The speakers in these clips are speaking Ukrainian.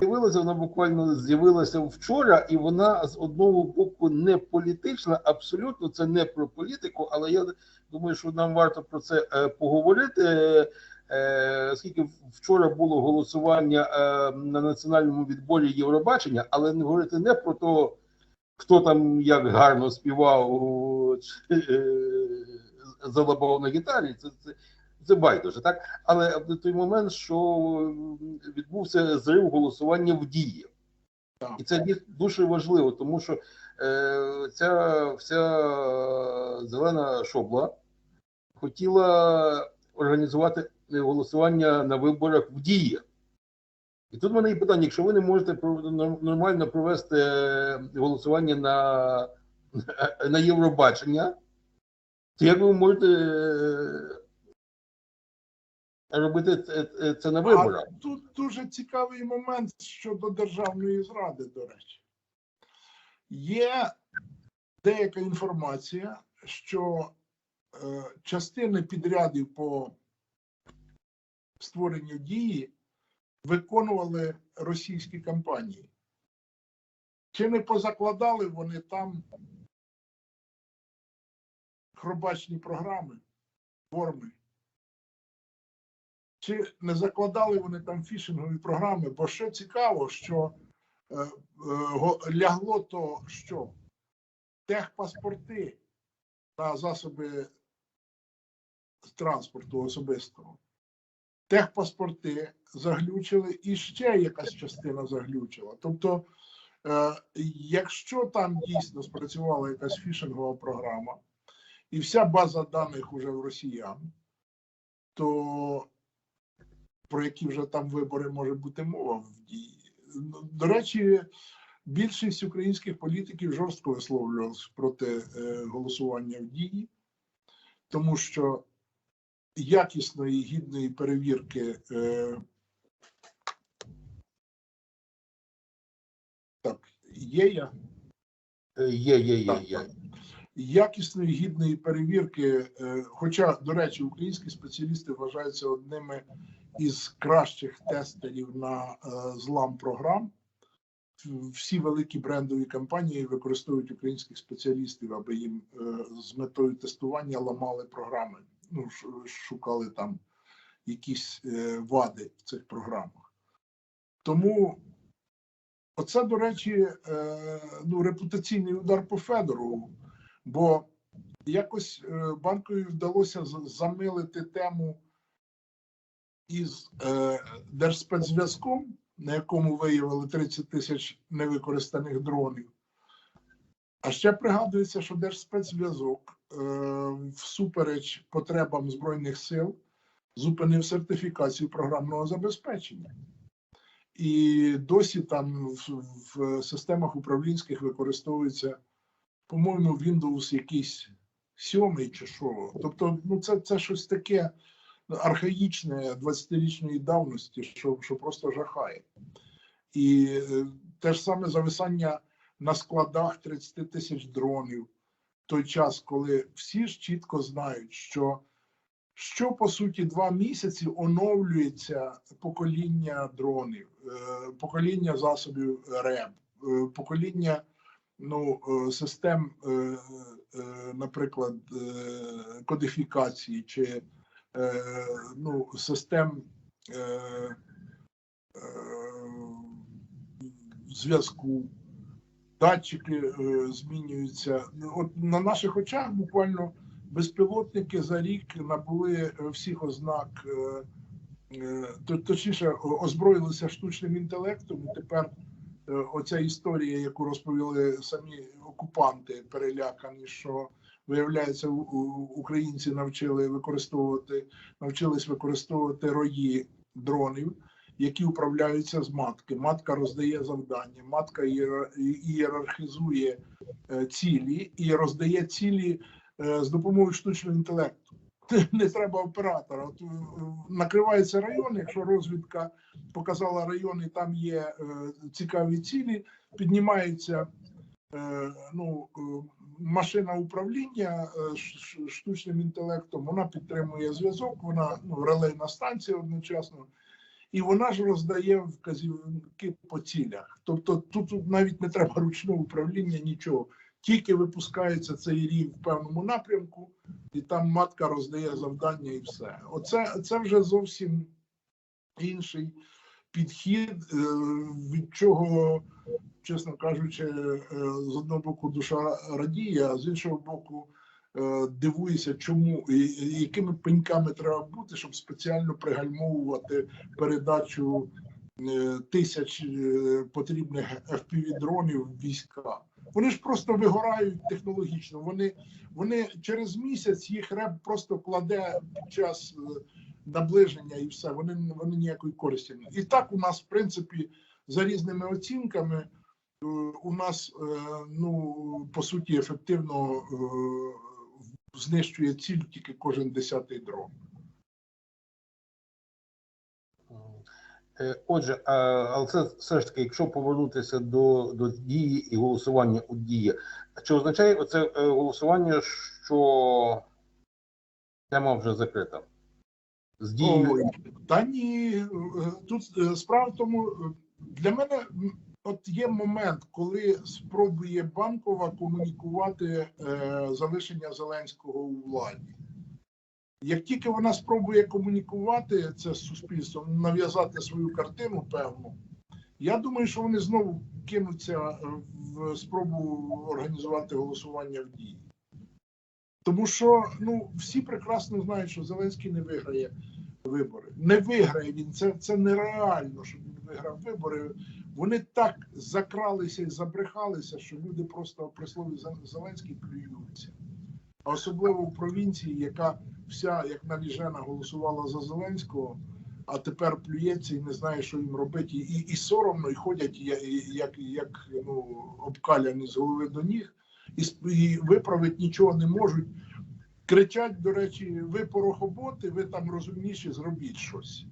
З'явилася вона буквально з'явилася вчора, і вона з одного боку не політична, абсолютно це не про політику, але я думаю, що нам варто про це е, поговорити. Е, е, Оскільки вчора було голосування е, на національному відборі Євробачення, але не говорити не про те, хто там як гарно співав е, залабав на гітарі, це, це, це байдуже, так? Але в той момент, що відбувся зрив голосування в дії. І це дуже важливо, тому що е, ця вся зелена шобла хотіла організувати голосування на виборах в дії. І тут в мене є питання: якщо ви не можете нормально провести голосування на, на Євробачення, то як ви можете е, робити це, це на виборах? А тут дуже цікавий момент щодо державної зради, до речі. Є деяка інформація, що е, частини підрядів по створенню дії виконували російські компанії. Чи не позакладали вони там хробачні програми, форми? Чи не закладали вони там фішингові програми? Бо що цікаво, що е, е, лягло то що? Техпаспорти на засоби транспорту особистого. Техпаспорти заглючили і ще якась частина заглючила. Тобто, е, якщо там дійсно спрацювала якась фішингова програма, і вся база даних уже в росіян, то про які вже там вибори може бути мова в дії. Ну, До речі, більшість українських політиків жорстко висловлювалися проти е, голосування в дії, тому що якісної гідної перевірки. Е, так, є я. Є, є, є, є. якісної гідної перевірки. е, Хоча, до речі, українські спеціалісти вважаються одними із кращих тестерів на е, злам програм. Всі великі брендові компанії використовують українських спеціалістів, аби їм е, з метою тестування ламали програми. Ну, шукали там якісь е, вади в цих програмах. Тому Оце, до речі, ну, репутаційний удар по Федорову, бо якось банкові вдалося замилити тему із е, Держспецзв'язком, на якому виявили 30 тисяч невикористаних дронів. А ще пригадується, що Держспецзв'язок е, всупереч потребам Збройних сил зупинив сертифікацію програмного забезпечення. І досі там в, в системах управлінських використовується, по-моєму, Windows якийсь сьомий чи що. Тобто, ну це, це щось таке архаїчне 20-річної давності, що, що просто жахає. І е, те ж саме зависання на складах 30 тисяч дронів той час, коли всі ж чітко знають, що що по суті два місяці оновлюється покоління дронів, е, покоління засобів РЕБ, е, покоління ну, систем, наприклад, кодифікації чи ну, систем е, е, зв'язку. Датчики е, змінюються. От на наших очах буквально безпілотники за рік набули е, всіх ознак, е, е, то- точніше, озброїлися штучним інтелектом. І тепер е, оця історія, яку розповіли самі окупанти, перелякані, що виявляється, українці навчили використовувати, навчились використовувати рої дронів. Які управляються з матки. Матка роздає завдання, матка ієра- ієрархізує е, цілі і роздає цілі е, з допомогою штучного інтелекту. Не треба оператора. От е, накривається район, якщо розвідка показала район, і там є цікаві цілі, піднімається е, ну, машина управління е, штучним інтелектом, вона підтримує зв'язок, вона ну, релейна станція одночасно. і вона ж роздає вказівки по цілях. Тобто тут навіть не треба ручного управління, нічого. Тільки випускається цей рів в певному напрямку, і там матка роздає завдання і все. Оце це вже зовсім інший підхід, е, від чого, чесно кажучи, е, з одного боку душа радіє, а з іншого боку, е, дивуюся, чому і якими пеньками треба бути, щоб спеціально пригальмовувати передачу е, тисяч потрібних FPV-дронів війська. Вони ж просто вигорають технологічно. Вони, вони через місяць їх реп просто кладе під час наближення і все. Вони, вони ніякої користі не. І так у нас, в принципі, за різними оцінками, у нас е, ну по суті ефективно е, знищує ціль тільки кожен десятий дрон. Е, Отже, але це все ж таки, якщо повернутися до, до дії і голосування у дії, чи означає оце е, голосування, що тема вже закрита? З дією Та ні, е, тут е, справа в тому, е, для мене от є момент, коли спробує банкова комунікувати е, залишення Зеленського у владі. Як тільки вона спробує комунікувати це з суспільством, нав'язати свою картину певну, я думаю, що вони знову кинуться е, в спробу організувати голосування в дії. Тому що ну всі прекрасно знають, що Зеленський не виграє вибори. Не виграє він. Це, це нереально, щоб він виграв вибори. Вони так закралися і забрехалися, що люди просто при слові Зеленський плюються. А особливо в провінції, яка вся як навіжена голосувала за Зеленського, а тепер плюється і не знає, що їм робити, і, і соромно, і ходять я- і- як, як ну, обкаляні з голови до ніг, і, і виправити нічого не можуть. Кричать, до речі, ви порохоботи, ви там розумніші, зробіть щось.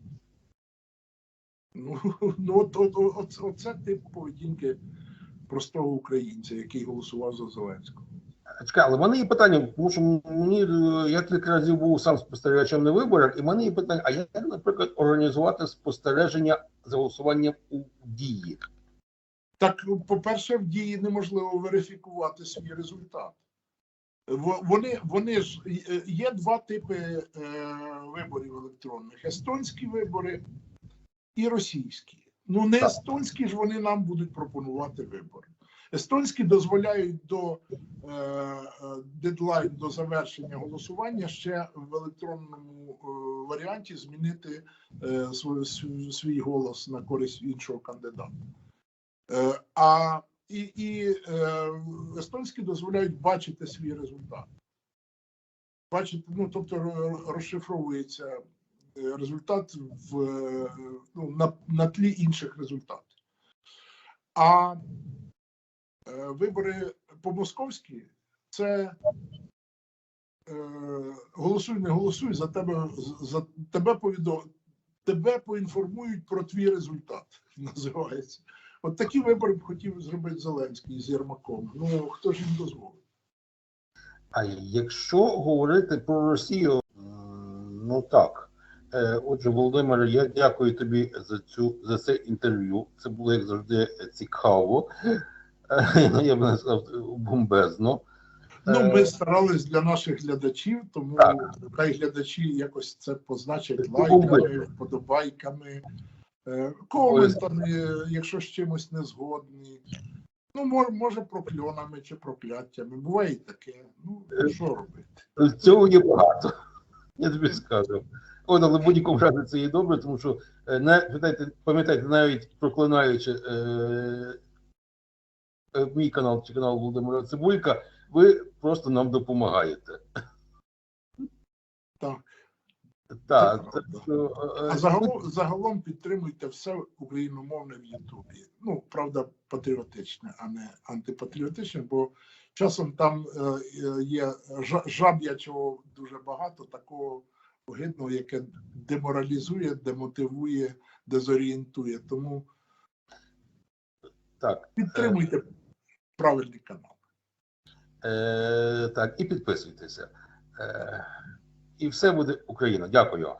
Ну, ну от, от, от, оце тип поведінки простого українця, який голосував за Зеленського. Чекай, але в мене є питання, тому що мені е, я кілька разів був сам спостерігачем на виборах, і в мене є питання: а як, наприклад, організувати спостереження за голосуванням у дії? Так, по-перше, в дії неможливо верифікувати свій результат. Во- Вони, вони ж е, є два типи е, виборів електронних: естонські вибори і російські. Ну, не Так. естонські ж вони нам будуть пропонувати вибори. Естонські дозволяють до е, е, дедлайн до завершення голосування ще в електронному е, варіанті змінити е, свій, свій, голос на користь іншого кандидата. Е, а і, і е, естонські дозволяють бачити свій результат. Бачити, ну тобто розшифровується результат в ну, на, на тлі інших результатів. А е, вибори по-московськи це е, голосуй, не голосуй, за тебе за тебе повідом, тебе поінформують про твій результат. Називається. От такі вибори б хотів зробити Зеленський з Єрмаком. Ну хто ж їм дозволить? А якщо говорити про Росію, ну так. Е, Отже, Володимире, я дякую тобі за цю за це інтерв'ю. Це було як завжди цікаво. Е, ну, Я б не сказав бомбезно. Ну, Е, ми старались для наших глядачів, тому Так. хай глядачі якось це позначать лайками, вподобайками, е, коментами, якщо з чимось не згодні. Ну, може, прокльонами чи прокляттями. Буває і таке. Ну, що робити? Цього є багато. Я тобі скажу. От, але в будь-якому разі це є добре, тому що е, не пам'ятайте, пам'ятайте, навіть проклинаючи е, е, мій канал чи канал Володимира Цибулька, ви просто нам допомагаєте. Так. Так, Це так що, е, А загалом, загалом підтримуйте все україномовне в Ютубі. Ну, правда, патріотичне, а не антипатріотичне, бо часом там е, е, є жаб'ячого дуже багато, такого огидного, яке деморалізує, демотивує, дезорієнтує. Тому так, підтримуйте правильний канал. е, так, і підписуйтеся. Е, і все буде Україна. Дякую.